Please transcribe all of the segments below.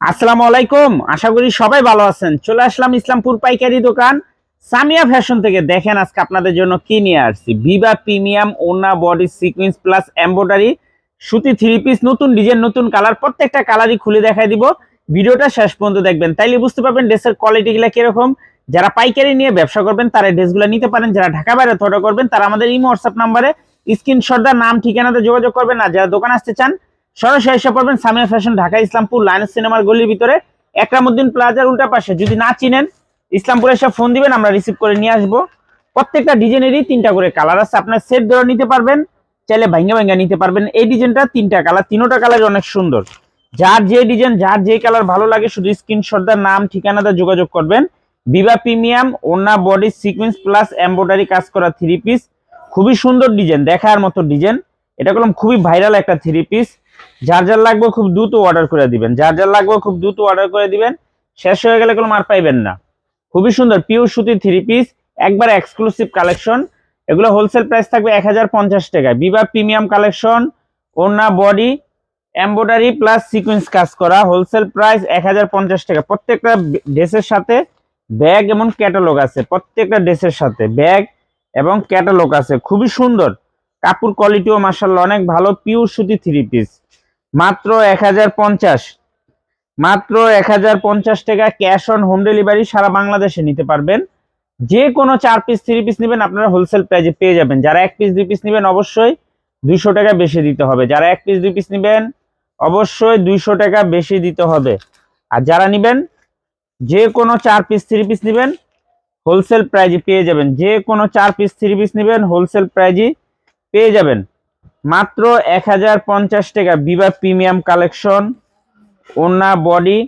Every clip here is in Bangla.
আসসালামু আলাইকুম, আশা করি সবাই ভালো আছেন। চলে আসলাম ইসলামপুর পাইকারি দোকান। সামিয়া ফ্যাশন থেকে দেখেন আজকে আপনাদের জন্য কি নিয়ে আসছি। ভিভা প্রিমিয়াম, ওনা বডি সিকুয়েন্স প্লাস এম্ব্রয়ডারি সুতি থ্রি পিস নতুন ডিজাইন, নতুন কালার, প্রত্যেকটা কালারই খুলে দেখাই দিব। ভিডিওটা শেষ পর্যন্ত দেখবেন। তাইলে বুঝতে পারবেন ড্রেসের কোয়ালিটিগুলো কীরকম। যারা পাইকারি নিয়ে ব্যবসা করবেন, তারা ড্রেসগুলো নিতে পারেন। যারা ঢাকা বাইরে অর্ডার করবেন, তারা আমাদের ইমো হোয়াটসঅ্যাপ নাম্বারে স্ক্রিনশট নাম, ঠিকানাতে যোগাযোগ করবেন। আর যারা দোকান আসতে চান সরাসরি এসে পড়বেন সামিয়া ফ্যাশন ঢাকা ইসলামপুর লায়ন্স সিনেমার গলির ভিতরে। একরামুদ্দিন প্লাজার উল্টা পাশে, যদি না চিনেন, ইসলামপুরে এসে ফোন দিবেন, আমরা রিসিভ করে নিয়ে আসব। প্রত্যেকটা ডিজাইনেরই তিনটা করে কালার আছে, আপনার সেট ধরে নিতে পারবেন, চাইলে ভাঙ্গা ভাঙ্গা নিতে পারবেন। এই ডিজাইনটা তিনটা কালার তিনোটা কালার অনেক সুন্দর। যার যে ডিজাইন, যার যে কালার ভালো লাগে, শুধু স্ক্রিনশট দা নাম ঠিকানাটা যোগাযোগ করবেন। বিবা প্রিমিয়াম, ওনা বডি সিকুয়েন্স প্লাস এমব্রয়ডারি কাজ করা থ্রি পিস খুবই সুন্দর ডিজাইন, দেখার মতো ডিজাইন। এটা করলাম খুবই ভাইরাল একটা থ্রি পিস যার যার লাগবে খুব দ্রুত অর্ডার করে দিবেন। যার যার লাগবে খুব দ্রুত অর্ডার করে দিবেন, শেষ হয়ে গেলে কোনো মার পাইবেন না। খুবই সুন্দর পিওর সুতি থ্রি পিস একবার এক্সক্লুসিভ কালেকশন এগুলো হোলসেল প্রাইস থাকবে এক হাজার পঞ্চাশ টাকা বিবা প্রিমিয়াম কালেকশন ওনা বডি এমব্রয়ডারি প্লাস সিকুয়েন্স কাজ করা। হোলসেল প্রাইস এক হাজার পঞ্চাশ টাকা। প্রত্যেকটা ড্রেসের সাথে ব্যাগ এবং ক্যাটালগ আছে। প্রত্যেকটা ড্রেসের সাথে ব্যাগ এবং ক্যাটালগ আছে। খুবই সুন্দর। কাপড় কোয়ালিটিও মার্শাল্লাহ অনেক ভালো পিওর সুতি থ্রি পিস মাত্র এক হাজার পঞ্চাশ। মাত্র এক হাজার পঞ্চাশ টাকা ক্যাশ অন হোম ডেলিভারি সারা বাংলাদেশে নিতে পারবেন। যে কোনো চার পিস থ্রি পিস নেবেন, আপনারা হোলসেল প্রাইজে পেয়ে যাবেন। যারা এক পিস দুই পিস নেবেন, অবশ্যই দুইশো টাকা বেশি দিতে হবে। যারা এক পিস দুই পিস নেবেন, অবশ্যই দুইশো টাকা বেশি দিতে হবে। আর যারা নেবেন, যে কোনো চার পিস থ্রি পিস নেবেন হোলসেল প্রাইজে পেয়ে যাবেন। যে কোনো চার পিস থ্রি পিস নেবেন হোলসেল প্রাইজে পেয়ে যাবেন। মাত্র এক হাজার পঞ্চাশ টাকা বিবা প্রিমিয়াম কালেকশন ওন্না বডি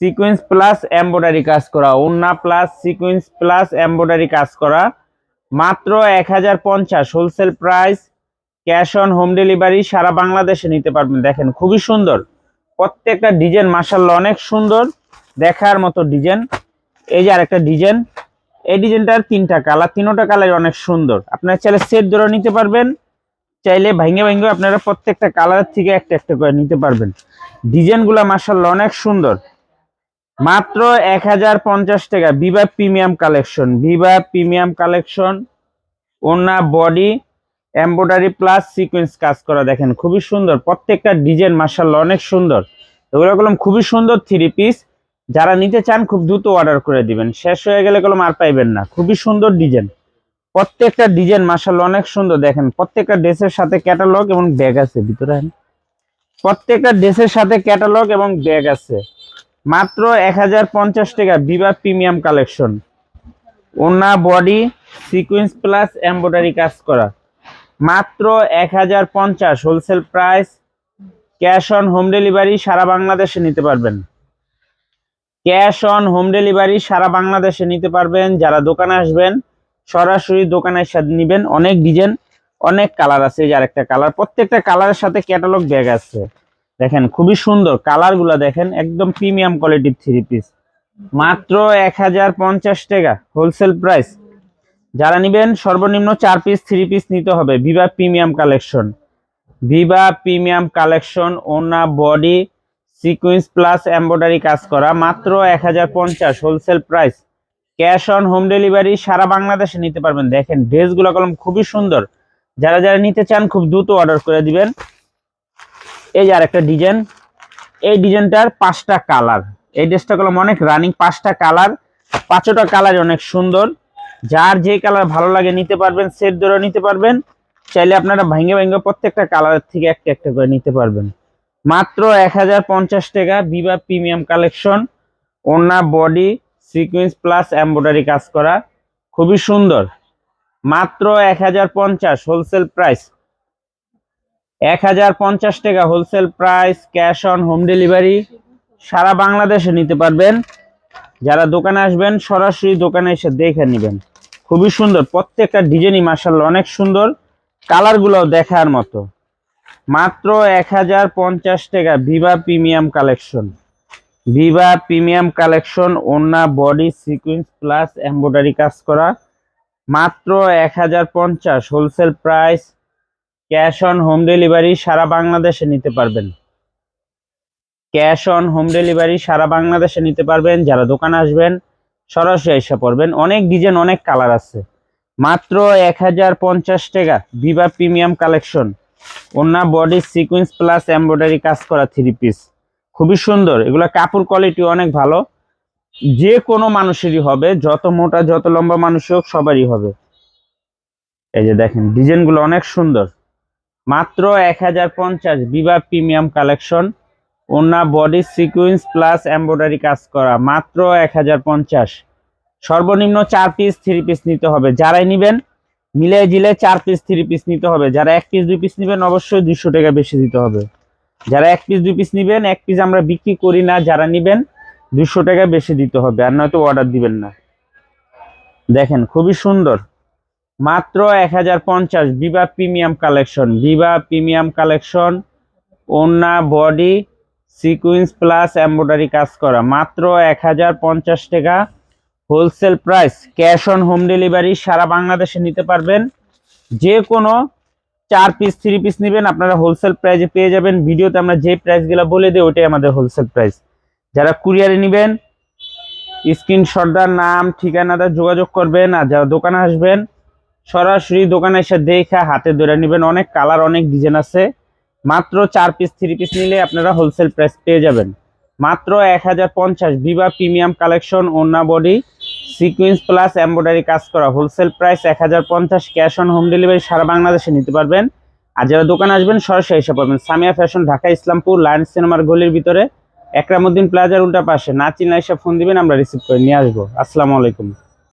সিকুয়েন্স প্লাস এমব্রয়ডারি কাজ করা ওন্না প্লাস সিকুয়েন্স প্লাস এমব্রয়ডারি কাজ করা। মাত্র এক হাজার পঞ্চাশ wholesale price cash on home delivery সারা বাংলাদেশে নিতে পারবেন। দেখেন, খুবই সুন্দর। প্রত্যেকটা ডিজাইন মাসাল্লাহ অনেক সুন্দর। দেখার মতো ডিজাইন এই যে আরেকটা ডিজাইন এই ডিজাইনটার তিনটা কালার তিনোটা কালার অনেক সুন্দর। আপনারা চাইলে সেট ধরে নিতে পারবেন। চাইলে ভাঙ্গে ভাঙ্গে আপনারা প্রত্যেকটা কালারের থেকে একটা একটা করে নিতে পারবেন। ডিজাইনগুলো মার্শাল্লাহ অনেক সুন্দর। মাত্র এক হাজার পঞ্চাশ টাকা। Biba premium collection Biba premium collection ওনা বডি এমব্রয়ডারি প্লাস সিকোয়েন্স কাজ করা দেখেন, খুবই সুন্দর। প্রত্যেকটা ডিজাইন মার্শাল্লাহ অনেক সুন্দর। এগুলো কলম খুবই সুন্দর থ্রি পিস যারা নিতে চান খুব দ্রুত অর্ডার করে দিবেন। শেষ হয়ে গেলে কলম আর পাইবেন না। খুবই সুন্দর ডিজাইন। প্রত্যেকটা ডিজাইন মার্শাল অনেক সুন্দর, দেখেন। প্রত্যেকটা ড্রেসের সাথে ক্যাটালগ এবং ব্যাগ আছে, ভিতরে প্রত্যেকটা ড্রেসের সাথে ক্যাটালগ এবং ব্যাগ আছে। মাত্র এক হাজার পঞ্চাশ টাকা বিবা প্রিমিয়াম কালেকশন। ওনা বডি সিকুয়েন্স প্লাস এমব্রয়ডারি কাজ করা। মাত্র এক হাজার পঞ্চাশ wholesale price cash on home delivery সারা বাংলাদেশে নিতে পারবেন। ক্যাশ অন হোম ডেলিভারি সারা বাংলাদেশে নিতে পারবেন। যারা দোকানে আসবেন সরাসরি দোকানের সাথে নিবেন। অনেক ডিজাইন, অনেক কালার আছে। এই আরেকটা কালার, প্রত্যেকটা কালারের সাথে ক্যাটালগ ব্যাগ আছে। দেখেন, খুবই সুন্দর। কালারগুলা দেখেন, একদম প্রিমিয়াম কোয়ালিটির থ্রি পিস। মাত্র এক হাজার পঞ্চাশ টাকা, হোলসেল প্রাইস। যারা নিবেন, সর্বনিম্ন চার পিস, থ্রি পিস নিতে হবে। Viva premium collection. Viva premium collection, ওনা, বডি, সিকুয়েন্স প্লাস এমব্রয়ডারি কাজ করা। মাত্র এক হাজার পঞ্চাশ, wholesale price. Cash on home delivery সারা বাংলাদেশে নিতে পারবেন। দেখেন, ড্রেসগুলো কলম খুবই সুন্দর। যারা যারা নিতে চান, খুব দ্রুত অর্ডার করে দিবেন। এই যে আরেকটা ডিজাইন। এই ডিজাইনটার পাঁচটা কালার। এই ড্রেসটা কলম অনেক রানিং, পাঁচটা কালার। পাঁচটা কালার অনেক সুন্দর। যার যে কালার ভালো লাগে নিতে পারবেন, সেট ধরে নিতে পারবেন। চাইলে আপনারা ভেঙে ভেঙে প্রত্যেকটা কালারের থেকে একটা একটা করে নিতে পারবেন। মাত্র এক হাজার পঞ্চাশ টাকা বিবা প্রিমিয়াম কালেকশন। ওনা বডি সিকুয়েন্স প্লাস এমব্রয়ডারি কাজ করা। খুবই সুন্দর। মাত্র এক হাজার পঞ্চাশ হোলসেল প্রাইস এক হাজার পঞ্চাশ টাকা wholesale price cash on home delivery সারা বাংলাদেশে নিতে পারবেন। যারা দোকানে আসবেন, সরাসরি দোকানে এসে দেখে নেবেন। খুবই সুন্দর। প্রত্যেকটা ডিজাইনই মার্শাল্লাহ অনেক সুন্দর। কালারগুলোও দেখার মতো। মাত্র এক হাজার পঞ্চাশ টাকা Viva premium collection Viva premium collection ওনা বডি সিকুয়েন্স প্লাস এমব্রয়ডারি কাজ করা। মাত্র এক হাজার পঞ্চাশ wholesale price cash on home delivery সারা বাংলাদেশে নিতে পারবেন। ক্যাশ অন হোম ডেলিভারি সারা বাংলাদেশে নিতে পারবেন। যারা দোকানে আসবেন, সরাসরি এসে পড়বেন। অনেক ডিজাইন অনেক কালার আছে। মাত্র এক হাজার পঞ্চাশ টাকা ভিভা প্রিমিয়াম কালেকশন ওনা বডি সিকুয়েন্স প্লাস এমব্রয়ডারি কাজ করা থ্রি পিস খুবই সুন্দর। এগুলো কাপড় কোয়ালিটি অনেক ভালো। যে কোনো মানুষেরই হবে, যত মোটা, যত লম্বা মানুষ হোক, সবারই হবে। এই যে দেখেন ডিজাইনগুলো অনেক সুন্দর। মাত্র এক হাজার পঞ্চাশ বিভা প্রিমিয়াম কালেকশন ওনা বডি সিকুয়েন্স প্লাস এমব্রয়ডারি কাজ করা, মাত্র এক হাজার পঞ্চাশ। সর্বনিম্ন চার পিস থ্রি পিস নিতে হবে। যারাই নিবেন, মিলে জিলে চার পিস থ্রি পিস নিতে হবে। যারা এক পিস দুই পিস নিবেন, অবশ্যই দুইশো টাকা বেশি দিতে হবে। যারা এক পিস দুই পিস নিবেন, এক পিস আমরা বিক্রি করি না, যারা নিবেন দুশো টাকা বেশি দিতে হবে, আর নয়তো অর্ডার দিবেন না। দেখেন, খুবই সুন্দর। মাত্র এক হাজার পঞ্চাশ Biba premium collection Biba premium collection ওনা বডি সিকুইন্স প্লাস এমব্রয়ডারি কাজ করা। মাত্র এক হাজার পঞ্চাশ টাকা wholesale price cash on home delivery সারা বাংলাদেশে নিতে পারবেন। যে কোনো চার পিস থ্রি পিস নেবেন, আপনারা হোলসেল প্রাইসে পেয়ে যাবেন। ভিডিওতে আমরা যে প্রাইসগুলো বলে দিই, ওটাই আমাদের হোলসেল প্রাইস যারা কুরিয়ারে নেবেন স্ক্রিনশটদার নাম, ঠিকানাটা যোগাযোগ করবেন, আর যারা দোকানে আসবেন, সরাসরি দোকানে এসে দেখে হাতে ধরে নেবেন। অনেক কালার অনেক ডিজাইন আছে। মাত্র চার পিস থ্রি পিস নিলে আপনারা হোলসেল প্রাইস পেয়ে যাবেন। মাত্র এক হাজার পঞ্চাশ বিভা প্রিমিয়াম কালেকশন ওনা বডি সিকুয়েন্স প্লাস এমব্রয়ডারি কাজ করা। হোলসেল প্রাইস এক হাজার পঞ্চাশ ক্যাশ অন হোম ডেলিভারি সারা বাংলাদেশে নিতে পারবেন। আর যারা দোকান আসবেন, সরাসরি এসে পাবেন সামিয়া ফ্যাশন ঢাকা, ইসলামপুর লায়ন্স সিনেমার গলির ভিতরে। একরামুদ্দিন প্লাজার উল্টা পাশে। না চিনলে এসে ফোন দিবেন, আমরা রিসিভ করে নিয়ে আসব। আসসালামু আলাইকুম।